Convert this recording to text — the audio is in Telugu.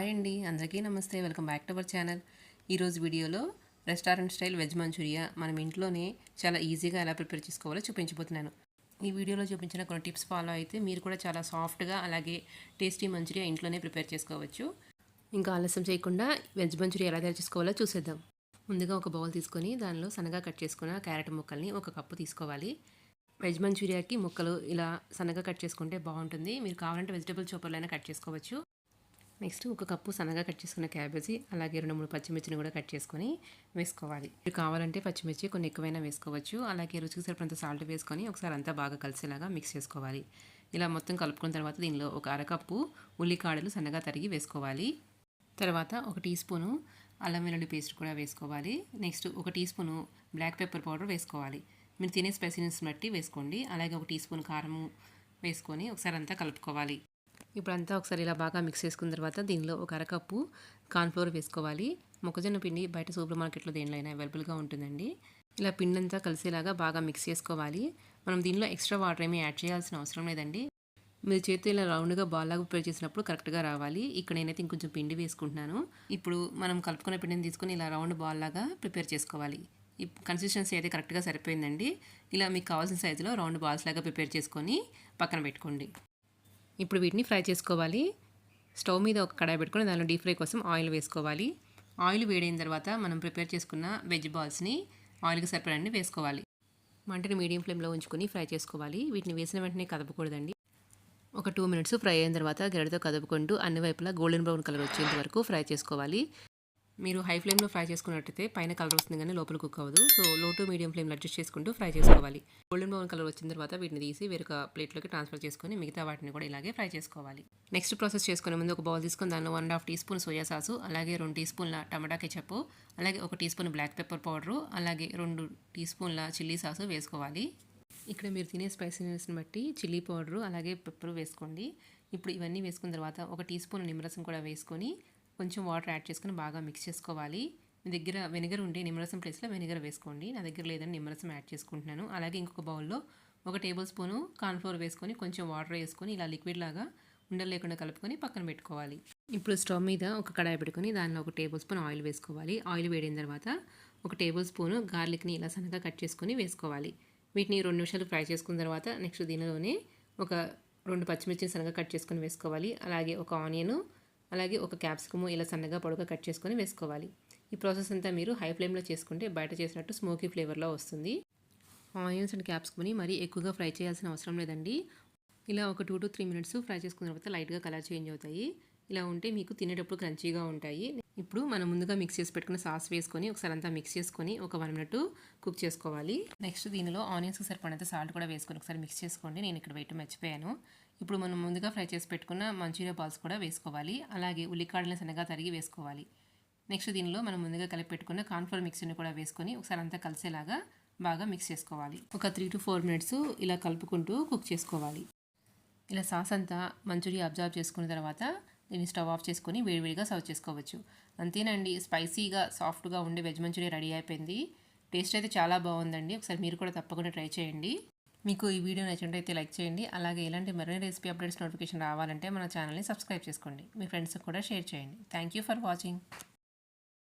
హాయ్ అండి. అందరికీ నమస్తే. Welcome back to our channel. ఈరోజు వీడియోలో రెస్టారెంట్ స్టైల్ వెజ్ మంచూరియా మనం ఇంట్లోనే చాలా ఈజీగా ఎలా ప్రిపేర్ చేసుకోవాలో చూపించబోతున్నాను. ఈ వీడియోలో చూపించిన కొన్ని టిప్స్ ఫాలో అయితే మీరు కూడా చాలా సాఫ్ట్గా అలాగే టేస్టీ మంచూరియా ఇంట్లోనే ప్రిపేర్ చేసుకోవచ్చు. ఇంకా ఆలస్యం చేయకుండా వెజ్ మంచూరియా ఎలా తయారు చేసుకోవాలో చూసేద్దాం. ముందుగా ఒక బౌల్ తీసుకొని దానిలో సన్నగా కట్ చేసుకున్న క్యారెట్ ముక్కల్ని ఒక కప్పు తీసుకోవాలి. వెజ్ మంచూరియాకి ముక్కలు ఇలా సన్నగా కట్ చేసుకుంటే బాగుంటుంది. మీరు కావాలంటే వెజిటబుల్ చోపర్లైనా కట్ చేసుకోవచ్చు. నెక్స్ట్ ఒక కప్పు సన్నగా కట్ చేసుకున్న క్యాబేజీ అలాగే రెండు మూడు పచ్చిమిర్చిని కూడా కట్ చేసుకొని వేసుకోవాలి. మీరు కావాలంటే పచ్చిమిర్చి కొన్ని ఎక్కువైనా వేసుకోవచ్చు. అలాగే రుచికి సరిపడంత సాల్ట్ వేసుకొని ఒకసారి అంతా బాగా కలిసేలాగా మిక్స్ చేసుకోవాలి. ఇలా మొత్తం కలుపుకున్న తర్వాత దీనిలో ఒక అరకప్పు ఉల్లికాడలు సన్నగా తరిగి వేసుకోవాలి. తర్వాత ఒక టీ స్పూను అల్లం వెల్లుల్లి పేస్ట్ కూడా వేసుకోవాలి. నెక్స్ట్ ఒక teaspoon black pepper powder వేసుకోవాలి. మీరు తినే స్పైసీనెస్ బట్టి వేసుకోండి. అలాగే ఒక టీ స్పూన్ కారము వేసుకొని ఒకసారి అంతా కలుపుకోవాలి. ఇప్పుడు అంతా ఒకసారి ఇలా బాగా మిక్స్ చేసుకున్న తర్వాత దీనిలో ఒక అరకప్పు కార్న్ఫ్లోర్ వేసుకోవాలి. మొక్కజొన్న పిండి బయట సూపర్ మార్కెట్లో దేనిలో అయినా అవైలబుల్గా ఉంటుందండి. ఇలా పిండి అంతా కలిసేలాగా బాగా మిక్స్ చేసుకోవాలి. మనం దీనిలో ఎక్స్ట్రా వాటర్ ఏమీ యాడ్ చేయాల్సిన అవసరం లేదండి. మీరు చేతితో ఇలా రౌండ్గా బాల్ లాగా ప్రిపేర్ చేసినప్పుడు కరెక్ట్గా రావాలి. ఇక్కడ నేనైతే ఇంకొంచెం పిండి వేసుకుంటున్నాను. ఇప్పుడు మనం కలుపుకున్న పిండిని తీసుకొని ఇలా రౌండ్ బాల్ లాగా ప్రిపేర్ చేసుకోవాలి. ఈ కన్సిస్టెన్సీ అయితే కరెక్ట్గా సరిపోయిందండి. ఇలా మీకు కావాల్సిన సైజులో రౌండ్ బాల్స్ లాగా ప్రిపేర్ చేసుకొని పక్కన పెట్టుకోండి. ఇప్పుడు వీటిని ఫ్రై చేసుకోవాలి. స్టవ్ మీద ఒక కడాయి పెట్టుకొని దానిలో డీప్ ఫ్రై కోసం ఆయిల్ వేసుకోవాలి. ఆయిల్ వేడైన తర్వాత మనం ప్రిపేర్ చేసుకున్న వెజ్ బాల్స్ని ఆయిల్కి సరిపడండి వేసుకోవాలి. మంటని మీడియం ఫ్లేమ్లో ఉంచుకొని ఫ్రై చేసుకోవాలి. వీటిని వేసిన వెంటనే కదపకూడదండి. ఒక టూ మినిట్స్ ఫ్రై అయిన తర్వాత గరిటతో కదుపుకుంటూ అన్ని వైపులా గోల్డెన్ బ్రౌన్ కలర్ వచ్చేంత వరకు ఫ్రై చేసుకోవాలి. మీరు హై ఫ్లేమ్లో ఫ్రై చేసుకున్నట్టయితే పైన కలర్ వస్తుంది కానీ లోపల కుక్ అవ్వదు. సో లో టు మీడియం ఫ్లేమ్లో అడ్జస్ట్ చేసుకుంటూ ఫ్రై చేసుకోవాలి. గోల్డెన్ బ్రౌన్ కలర్ వచ్చిన తర్వాత వీటిని తీసి వేరొక ప్లేట్లోకి ట్రాన్స్ఫర్ చేసుకొని మిగతా వాటిని కూడా ఇలాగే ఫ్రై చేసుకోవాలి. నెక్స్ట్ ప్రాసెస్ చేసుకునే ముందు ఒక బౌల్ తీసుకొని దానిలో one half teaspoon soya sauce అలాగే రెండు టీ స్పూన్ల టమాటా కెచప్ అలాగే ఒక teaspoon black pepper powder అలాగే రెండు టీ స్పూన్ల చిల్లీ సాసు వేసుకోవాలి. ఇక్కడ మీరు తినే స్పైసీనెస్ని బట్టి చిల్లీ పౌడరు అలాగే పెప్పర్ వేసుకోండి. ఇప్పుడు ఇవన్నీ వేసుకున్న తర్వాత ఒక టీ స్పూన్ నిమ్మరసం కూడా వేసుకొని కొంచెం వాటర్ యాడ్ చేసుకుని బాగా మిక్స్ చేసుకోవాలి. మీ దగ్గర వెనిగర్ ఉంటే నిమ్మరసం ప్లేస్లో వెనిగర్ వేసుకోండి. నా దగ్గర లేదని నిమ్మరసం యాడ్ చేసుకుంటున్నాను. అలాగే ఇంకొక బౌల్లో ఒక టేబుల్ స్పూను కార్న్ఫ్లోర్ వేసుకొని కొంచెం వాటర్ వేసుకొని ఇలా లిక్విడ్ లాగా ఉండలు లేకుండా కలుపుకొని పక్కన పెట్టుకోవాలి. ఇప్పుడు స్టవ్ మీద ఒక కడాయి పెట్టుకొని దానిలో ఒక టేబుల్ స్పూన్ ఆయిల్ వేసుకోవాలి. ఆయిల్ వేడిన తర్వాత ఒక టేబుల్ స్పూను గార్లిక్ని ఇలా సన్నగా కట్ చేసుకొని వేసుకోవాలి. వీటిని రెండు నిమిషాలు ఫ్రై చేసుకున్న తర్వాత నెక్స్ట్ దీనిలోనే ఒక రెండు పచ్చిమిర్చిని సన్నగా కట్ చేసుకొని వేసుకోవాలి. అలాగే ఒక ఆనియను అలాగే ఒక క్యాప్సికము ఇలా సన్నగా పొడవుగా కట్ చేసుకొని వేసుకోవాలి. ఈ ప్రాసెస్ అంతా మీరు హై ఫ్లేమ్లో చేసుకుంటే బయట చేసినట్టు స్మోకీ ఫ్లేవర్లో వస్తుంది. ఆనియన్స్ అండ్ క్యాప్సికమ్ని మరీ ఎక్కువగా ఫ్రై చేయాల్సిన అవసరం లేదండి. ఇలా ఒక two to three minutes fry చేసుకున్న తర్వాత లైట్గా కలర్ చేంజ్ అవుతాయి. ఇలా ఉంటే మీకు తినేటప్పుడు క్రంచీగా ఉంటాయి. ఇప్పుడు మనం ముందుగా మిక్స్ చేసి పెట్టుకున్న సాస్ వేసుకొని ఒకసారి అంతా మిక్స్ చేసుకొని ఒక వన్ మినిట్ కుక్ చేసుకోవాలి. నెక్స్ట్ దీనిలో ఆనియన్స్కి సరిపడినంత సాల్ట్ కూడా వేసుకొని ఒకసారి మిక్స్ చేసుకోండి. నేను ఇక్కడ వెయిట్ మర్చిపోయాను. ఇప్పుడు మనం ముందుగా ఫ్రై చేసి పెట్టుకున్న మంచూరియా బాల్స్ కూడా వేసుకోవాలి. అలాగే ఉల్లికాడలను సన్నగా తరిగి వేసుకోవాలి. నెక్స్ట్ దీనిలో మనం ముందుగా కలిపి పెట్టుకున్న కార్న్ఫ్లోర్ మిక్సీని కూడా వేసుకొని ఒకసారి అంతా కలిసేలాగా బాగా మిక్స్ చేసుకోవాలి. ఒక త్రీ టు ఫోర్ మినిట్స్ ఇలా కలుపుకుంటూ కుక్ చేసుకోవాలి. ఇలా సాస్ అంతా మంచూరియా అబ్జర్వ్ చేసుకున్న తర్వాత దీన్ని స్టవ్ ఆఫ్ చేసుకొని వేడివేడిగా సర్వ్ చేసుకోవచ్చు. అంతేనండి స్పైసీగా సాఫ్ట్గా ఉండే వెజ్ మంచూరియా రెడీ అయిపోయింది. టేస్ట్ అయితే చాలా బాగుందండి. ఒకసారి మీరు కూడా తప్పకుండా ట్రై చేయండి. మీకు ఈ వీడియో నచ్చినట్టయితే లైక్ చేయండి. అలాగే ఇలాంటి మరిన్ని రెసిపీ అప్డేట్స్ నోటిఫికేషన్ రావాలంటే మన ఛానల్ని సబ్స్క్రైబ్ చేసుకోండి. మీ ఫ్రెండ్స్కి కూడా షేర్ చేయండి. Thank you for watching.